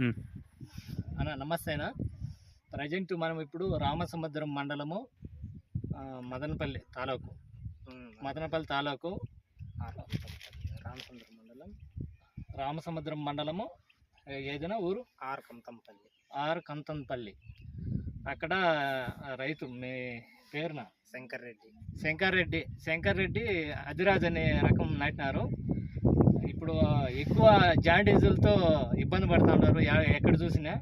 అన్న నమస్తే అన్న ప్రజెంట్ మనం ఇప్పుడు రామసముద్రం మండలము మదనపల్లి తాలూకు. మదనపల్లి తాలూకు రామచంద్ర మండలం రామసముద్రం మండలము ఏదైనా ఊరు? ఆర్ కంతంపల్లి. ఆర్ కంతన్పల్లి అక్కడ రైతు మీ పేరున? శంకర్ రెడ్డి శంకర్ రెడ్డి శంకర్ రెడ్డి అదిరాజ్ అనే రకం నాటినారు. ఇప్పుడు ఎక్కువ జాండీజులతో ఇబ్బంది పడుతున్నారు ఎక్కడ చూసినా.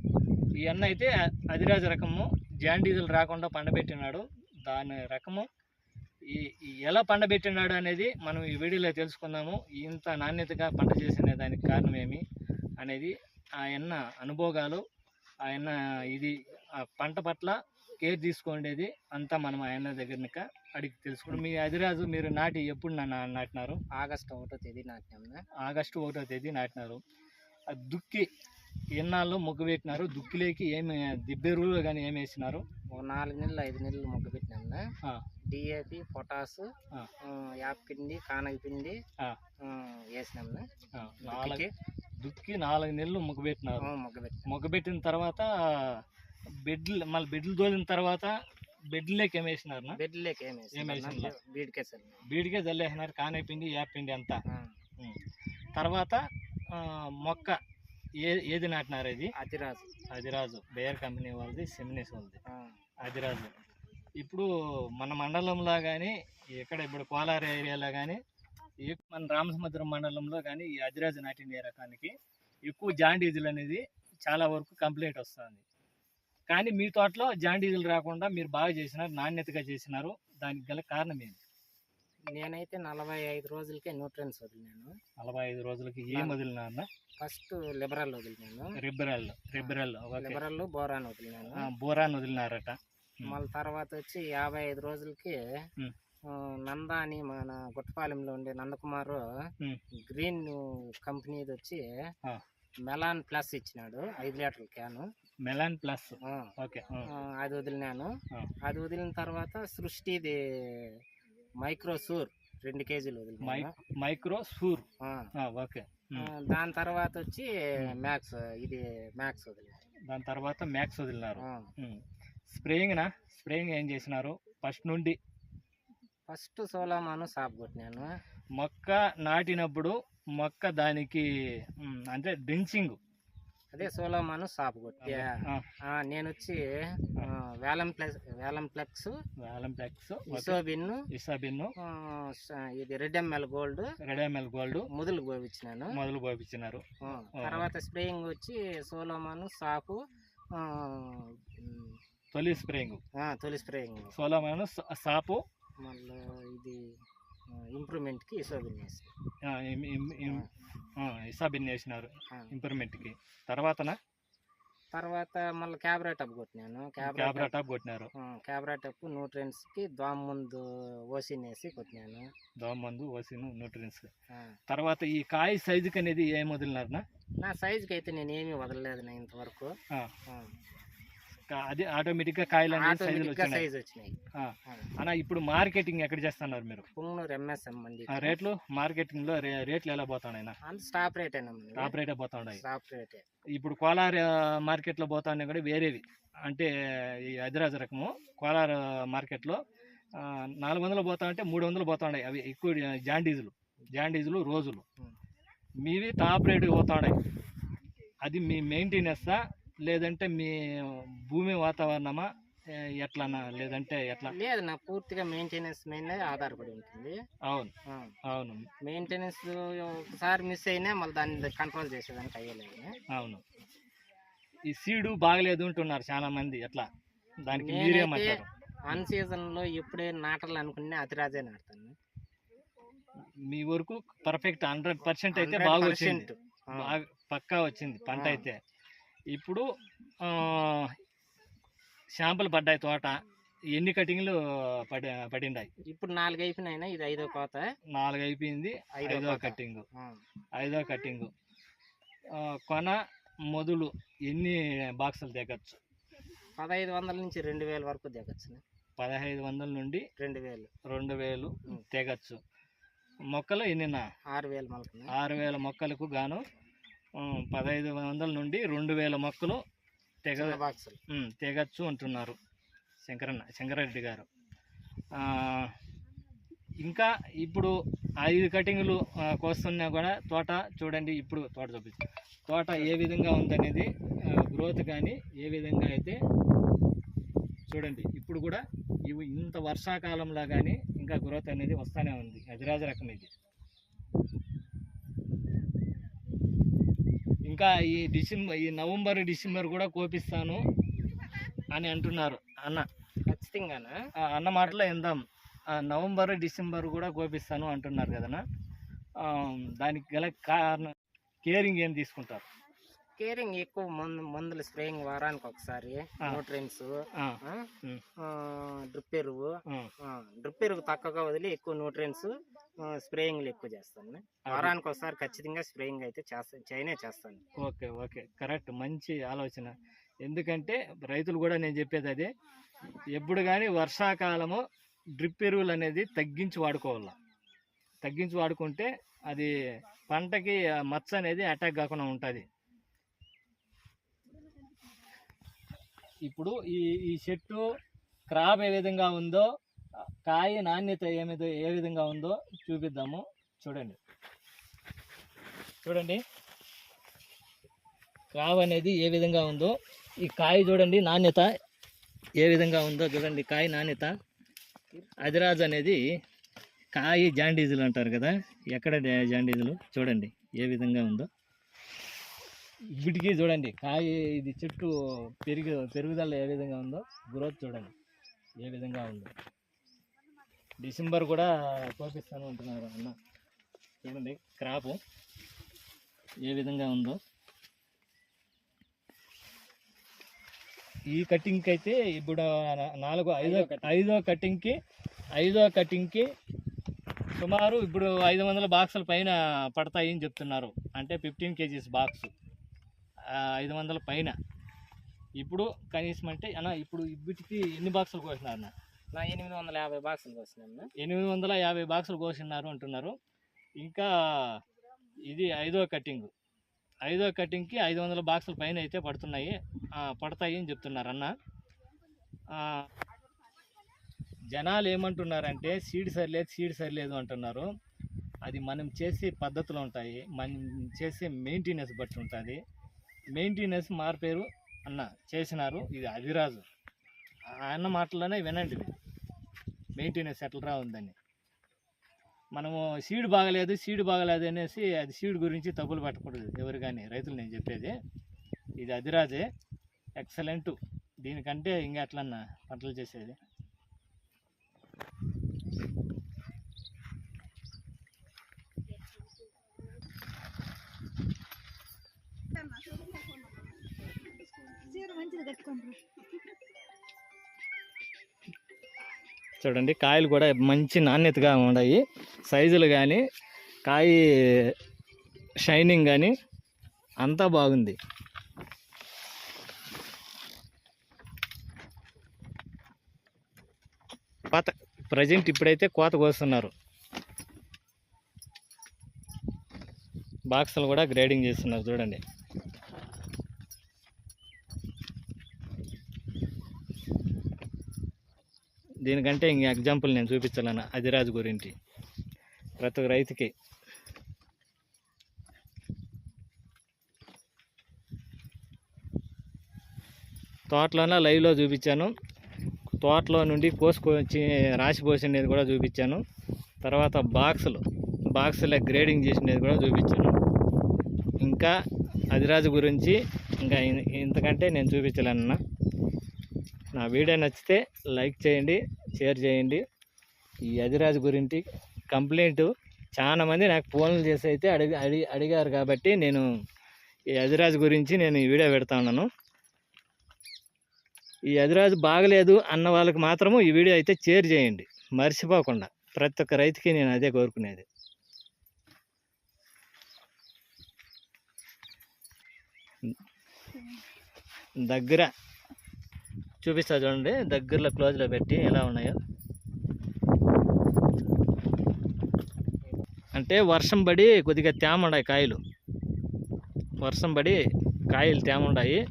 ఈ అన్న అయితే అదిరాజ్ రకము. జాండీజులు రాకుండా పండబెట్టినాడు. దాని రకము. ఈ ఎలా పండబెట్టినాడు అనేది మనం ఈ వీడియోలో తెలుసుకుందాము. ఇంత నాణ్యతగా పంట చేసిన దానికి కారణం ఏమి అనేది ఆయన అనుభోగాలు ఆయన ఇది ఆ పంట పట్ల కేర్ తీసుకోండేది అంతా మనం ఆయన దగ్గరనిక అడిగి తెలుసుకున్నాం. మీ అదిరాజు మీరు నాటి ఎప్పుడు నాటినారు? ఆగస్టు ఒకటో తేదీ నాటినాము ఆగస్టు ఒకటో తేదీ నాటినారు. ఆ దుక్కి ఎన్నాళ్ళు మొగ్గు పెట్టినారు? దుక్కిలోకి ఏమి దిబ్బెరువులు కానీ ఏమి వేసినారు? ఒక నాలుగు నెలలు ఐదు నెలలు మొగ్గు పెట్టినాము ఆ, డిఏపి పొటాస్. యాప్ పిండి కానగ పిండి. వేసినాము ఆ, నాలుగు దుక్కి నాలుగు నెలలు మొగ్గు పెట్టినారు. మొగ్గు పెట్టినాం. మొగ్గు పెట్టిన తర్వాత బెడ్లు మళ్ళీ బెడ్లు తోలిన తర్వాత బెడ్లోకి ఏమి వేసినారు నా? బెడ్లేకి ఏం ఏం వేసినారు? బీడికే. బీడికే జల్లేసినారు. కానేపిండి యాపిండి అంతా. తర్వాత మొక్క ఏ ఏది నాటినారు ఇది? అతిరాజు. అదిరాజు. బేయర్ కంపెనీ వాళ్ళది సెమినిస్ వాళ్ళది. అదిరాజు. ఇప్పుడు మన మండలంలో కానీ ఇక్కడ ఇప్పుడు కోలార్ ఏరియాలో కానీ మన రామసముద్రం మండలంలో కానీ ఈ అదిరాజు నాటిన ఏ రకానికి ఎక్కువ జాండీజులు అనేది చాలా వరకు కంప్లైంట్ వస్తుంది. కానీ మీ తోటలో జాండీజులు రాకుండా మీరు బాగా చేసినారు నాణ్యతగా చేసినారు. దానికి గల కారణం ఏంటి? నేనైతే నలభై ఐదు రోజులకే న్యూట్రియన్స్ వదిలినాను. నలభై ఐదు రోజులకి ఏం వదిలినారన్న? First liberal వదిలినాను. Liberal okay. Liberal boron వదిలినాను. ఆ, బోరాన్ వదిలినారట. మళ్ళీ తర్వాత వచ్చి యాభై ఐదు రోజులకి నంద అని మన గుట్టపాలెంలో ఉండే నందకుమార్. గ్రీన్ కంపెనీది వచ్చి. మెలాన్ ప్లస్ ఇచ్చినాడు ఐదు లీటర్ల క్యాను. Melon plus. ఓకే. అది వదిలినాను. అది వదిలిన తర్వాత సృష్టిది మైక్రో సూర్. రెండు కేజీలు మై వదిలినాను మైక్రో సూర్. ఆ, ఆ, ఓకే. దాని తర్వాత వచ్చి మ్యాక్స్ ఇది మ్యాక్స్ వదిలినాను. దాని తర్వాత మ్యాక్స్ వదిలినారు. ఆ, స్ప్రేయింగ్ నా? స్ప్రేయింగ్ ఏం చేసినారు? ఫస్ట్ నుండి. ఫస్ట్ సోలామాను సాప్ కొట్టినాను. మొక్క నాటినప్పుడు మొక్క దానికి అంటే డ్రించింగ్. అదే సోలామాను సాప్ కొట్టి ఆ, నేను వచ్చి వేలం ప్లస్ వేలం ప్లెక్స్ వేలం ప్లెక్స్ ఇసోబిన్ ఇసాబిన్ ఇది red ML gold red ML gold. ముదులు గోవిచ్చినాను. మొదలు పోపించినారు ఆ, తర్వాత స్ప్రేయింగ్ వచ్చి సోలోమాను సాపు తొలి స్ప్రేయింగ్. తొలి స్ప్రేయింగ్. సోలమాను సాపు. మళ్ళీ ఇది ఇంప్రూవ్మెంట్కి ఇసోబిన్ ఇసాబిన్ వేసినారు. ఇంప్రూవ్మెంట్కి తర్వాతన? తర్వాత మళ్ళీ క్యాబ్రా టప్ కొట్టినాను. క్యాబ్రా టాప్ కొట్టినారు. క్యాబ్రా టప్ న్యూట్రియన్స్కి దోమ ముందు ఓసిన్ వేసి కొట్టినాను. దోమ మందు ఓసిను న్యూట్రియన్స్ తర్వాత ఈ కాయ సైజుకి అనేది ఏం వదిలినారనా? నా సైజుకి అయితే నేను ఏమీ వదలలేదు నా ఇంతవరకు. అది ఆటోమేటిక్గా కాయలు అనేది సైజులు ఆటోమేటిక్గా వచ్చినాయి. సైజ్ వచ్చినాయి. ఆ. అన్న ఇప్పుడు మార్కెటింగ్ ఎక్కడ చేస్తున్నారు మీరు? పుంగనూరు ఎంఎస్ఎం మండి ఆ రేట్లు? మార్కెటింగ్లో రే- రేట్లు ఎలా పోతున్నాయి అంత స్టాప్ రేట్ అయినా టాప్ రేటే పోతున్నాయి. స్టాప్ రేటే. ఇప్పుడు కోలార్ ఆ, మార్కెట్లో పోతున్నాయి కూడా వేరేవి. అంటే ఈ అదిరాజ రకము. కోలార్ మార్కెట్లో ఆ, నాలుగు వందలు పోతా ఉంటే మూడు వందలు పోతా ఉన్నాయి అవి ఎక్కువ జాండీజులు. జాండీజులు రోజులు. మీవి టాప్ రేటుకి పోతా ఉన్నాయి అది మీ మెయింటెనెన్సా? లేదంటే మీ భూమి వాతావరణమా? ఎట్లనా లేదంటే ఎట్లా? లేదు నా పూర్తిగా మెయింటెనెన్స్ మీద ఆధారపడి ఉంటుంది. అవును. అవును. మెయింటెనెన్స్ ఒకసారి మిస్ అయినా మళ్ళీ దాన్ని కంట్రోల్ చేసేదానికి అయ్యలేదు. అవును. ఈ సీడు బాగలేదు అంటున్నారు చాలా మంది. ఎట్లా? దానికి మీరేమంటారు అన్ సీజన్లో ఎప్పుడే నాటాలి అనుకునే అతిరాజే నాటుతాను. మీ వరకు పర్ఫెక్ట్ హండ్రెడ్ పర్సెంట్ అయితే 100% బాగా వచ్చింది. పక్కా వచ్చింది. పంట. అయితే. ఇప్పుడు శాంపుల్ పడ్డాయి తోట. ఎన్ని కటింగ్లు పడి పడిండాయి? ఇప్పుడు నాలుగు అయిపోయినాయినా ఇది ఐదో కోత? నాలుగు అయిపోయింది ఐదో ఆ. ఐదో కట్టింగ్ కొన మొదలు ఎన్ని బాక్సులు దిగచ్చు? పదహైదు వందల నుంచి రెండు వేల వరకు దిగచ్చు. పదహైదు వందల నుండి రెండు వేలు. రెండు వేలు. తెగచ్చు మొక్కలు ఎన్నినా? ఆరు వేలు మలుపున ఆరు వేల మొక్కలకు గాను పదహైదు వందల నుండి రెండు వేల మొక్కలు తెగ తెగచ్చు అంటున్నారు శంకరన్న శంకరరెడ్డి గారు. ఇంకా ఇప్పుడు ఐదు కటింగ్లు కోస్తున్నా కూడా తోట చూడండి ఇప్పుడు తోట చూపించు తోట ఏ విధంగా ఉందనేది గ్రోత్ కానీ ఏ విధంగా అయితే చూడండి ఇప్పుడు కూడా ఇవి ఇంత వర్షాకాలంలో కానీ ఇంకా గ్రోత్ అనేది వస్తూనే ఉంది. అధిరాజ రకం ఇది. ఇంకా ఈ డిసెంబర్ ఈ నవంబర్ డిసెంబర్ కూడా కోపిస్తాను అని అంటున్నారు. అన్న. ఖచ్చితంగానా? ఆ అన్న మాటలో ఇందాం నవంబర్ డిసెంబర్ కూడా కోపిస్తాను అంటున్నారు కదనా దానికి గల కారణం కేరింగ్ ఏం తీసుకుంటారు? కేరింగ్ ఎక్కువ మందు మందులు స్ప్రేయింగ్ వారానికి ఒకసారి. న్యూట్రియన్స్ డ్రిప్ ఎరువు డ్రిప్ ఎరువు తక్కువగా వదిలి ఎక్కువ న్యూట్రియన్స్ స్ప్రేయింగ్లు ఎక్కువ చేస్తాను. వారానికి ఒకసారి ఖచ్చితంగా స్ప్రేయింగ్ అయితే చేస్తాను చైనే చేస్తాను. Okay okay. కరెక్ట్. మంచి ఆలోచన. ఎందుకంటే రైతులు కూడా నేను చెప్పేది అదే. ఎప్పుడు కానీ వర్షాకాలము డ్రిప్ ఎరువులు అనేది తగ్గించి వాడుకోవాలి. తగ్గించి వాడుకుంటే అది పంటకి మచ్చ అనేది అటాక్ కాకుండా ఉంటుంది. ఇప్పుడు ఈ ఈ చెట్టు క్రాప్ ఏ విధంగా ఉందో కాయ నాణ్యత ఏమిదో ఏ విధంగా ఉందో చూపిద్దాము. చూడండి. చూడండి. కావ అనేది ఏ విధంగా ఉందో ఈ కాయ చూడండి నాణ్యత ఏ విధంగా ఉందో చూడండి. కాయ నాణ్యత. అదిరాజ్ అనేది కాయ జాండీజులు అంటారు కదా. ఎక్కడ జాండీజులు? చూడండి ఏ విధంగా ఉందో. వీటికి చూడండి కాయ ఇది చెట్టు పెరుగు పెరుగుదల ఏ విధంగా ఉందో గ్రోత్ చూడండి ఏ విధంగా ఉందో. డిసెంబర్ కూడా కోపిస్తాను అంటున్నారు అన్న. చూడండి క్రాపు ఏ విధంగా ఉందో. ఈ కటింగ్కి అయితే ఇప్పుడు నాలుగో ఐదో ఐదో కటింగ్కి ఐదో కటింగ్కి సుమారు ఇప్పుడు ఐదు వందల బాక్సుల పైన పడతాయి అని చెప్తున్నారు. అంటే ఫిఫ్టీన్ కేజీస్ బాక్స్. ఐదు వందల పైన. ఇప్పుడు కనీసం అంటే అన్న ఇప్పుడు వీటికి ఎన్ని బాక్సులు కోసినారు అన్న? నా ఎనిమిది వందల యాభై బాక్సులు కోసినా ఎనిమిది వందల యాభై బాక్సులు కోసినారు అంటున్నారు. ఇంకా ఇది ఐదో కటింగ్. ఐదో కటింగ్కి ఐదు వందల బాక్సుల పైన అయితే పడుతున్నాయి. పడతాయి అని చెప్తున్నారు అన్న. జనాలు ఏమంటున్నారంటే సీడ్ సరిలేదు సీడ్ సరిలేదు అంటున్నారు. అది మనం చేసే పద్ధతులు ఉంటాయి. మనం చేసే మెయింటెనెన్స్ బట్టి ఉంటుంది. మెయింటెనెన్స్ మార్పేరు అన్న చేసినారు. ఇది అధిరాజు అన్న మాటల్లోనే వినండి మెయింటెనెన్స్ ఎట్లా ఉందని మనము సీడ్ బాగలేదు సీడ్ బాగలేదు అనేసి అది సీడ్ గురించి తప్పులు పెట్టకూడదు. ఎవరు కానీ రైతులు నేను చెప్పేది. ఇది అదిరాజే ఎక్సలెంట్. దీనికంటే ఇంకా ఎట్లన్నా పంటలు చేసేది. మంచిది కట్టుకుంటారు చూడండి కాయలు కూడా మంచి నాణ్యతగా ఉన్నాయి. సైజులు కానీ కాయ షైనింగ్ కానీ అంతా బాగుంది. కోత ప్రజెంట్ ఇప్పుడైతే కోత కోస్తున్నారు. బాక్సులు కూడా గ్రేడింగ్ చేస్తున్నారు చూడండి. దీనికంటే ఇంక ఎగ్జాంపుల్ నేను చూపించాలన్న అదిరాజు గురించి. ప్రతి ఒక్క రైతుకి. తోటలోనే లైవ్లో చూపించాను. తోటలో నుండి కోసుకొచ్చి రాసి పోసినది కూడా చూపించాను. తర్వాత బాక్సులు బాక్సుల గ్రేడింగ్ చేసినది కూడా చూపించాను. ఇంకా అధిరాజు గురించి ఇంకా ఇంతకంటే నేను చూపించలేనన్నా. నా వీడియో నచ్చితే లైక్ చేయండి షేర్ చేయండి. ఈ యజరాజు గురించి కంప్లైంట్ చాలా మంది నాకు ఫోన్లు చేసి అయితే అడిగి అడిగి అడిగారు కాబట్టి నేను ఈ యజరాజు గురించి నేను ఈ వీడియో పెడతా ఉన్నాను. ఈ యజరాజు బాగలేదు అన్న వాళ్ళకి మాత్రము ఈ వీడియో అయితే షేర్ చేయండి. మర్చిపోకుండా ప్రతి ఒక్క రైతుకి నేను అదే కోరుకునేది. దగ్గర చూపిస్తా చూడండి. దగ్గరలో క్లోజ్లో పెట్టి ఎలా ఉన్నాయో. అంటే వర్షం పడి కొద్దిగా తేమ ఉన్నాయి కాయలు. వర్షం పడి కాయలు తేమ ఉన్నాయి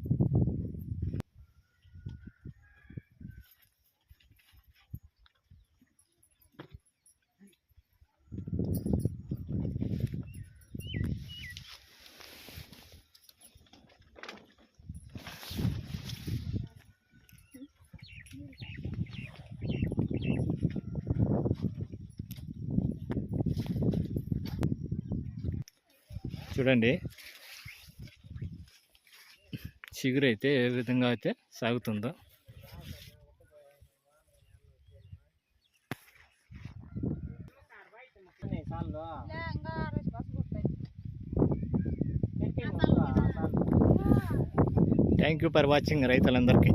చూడండి. చిగురు అయితే ఏ విధంగా అయితే సాగుతుందో. థ్యాంక్ యూ ఫర్ వాచింగ్ రైతులందరికీ.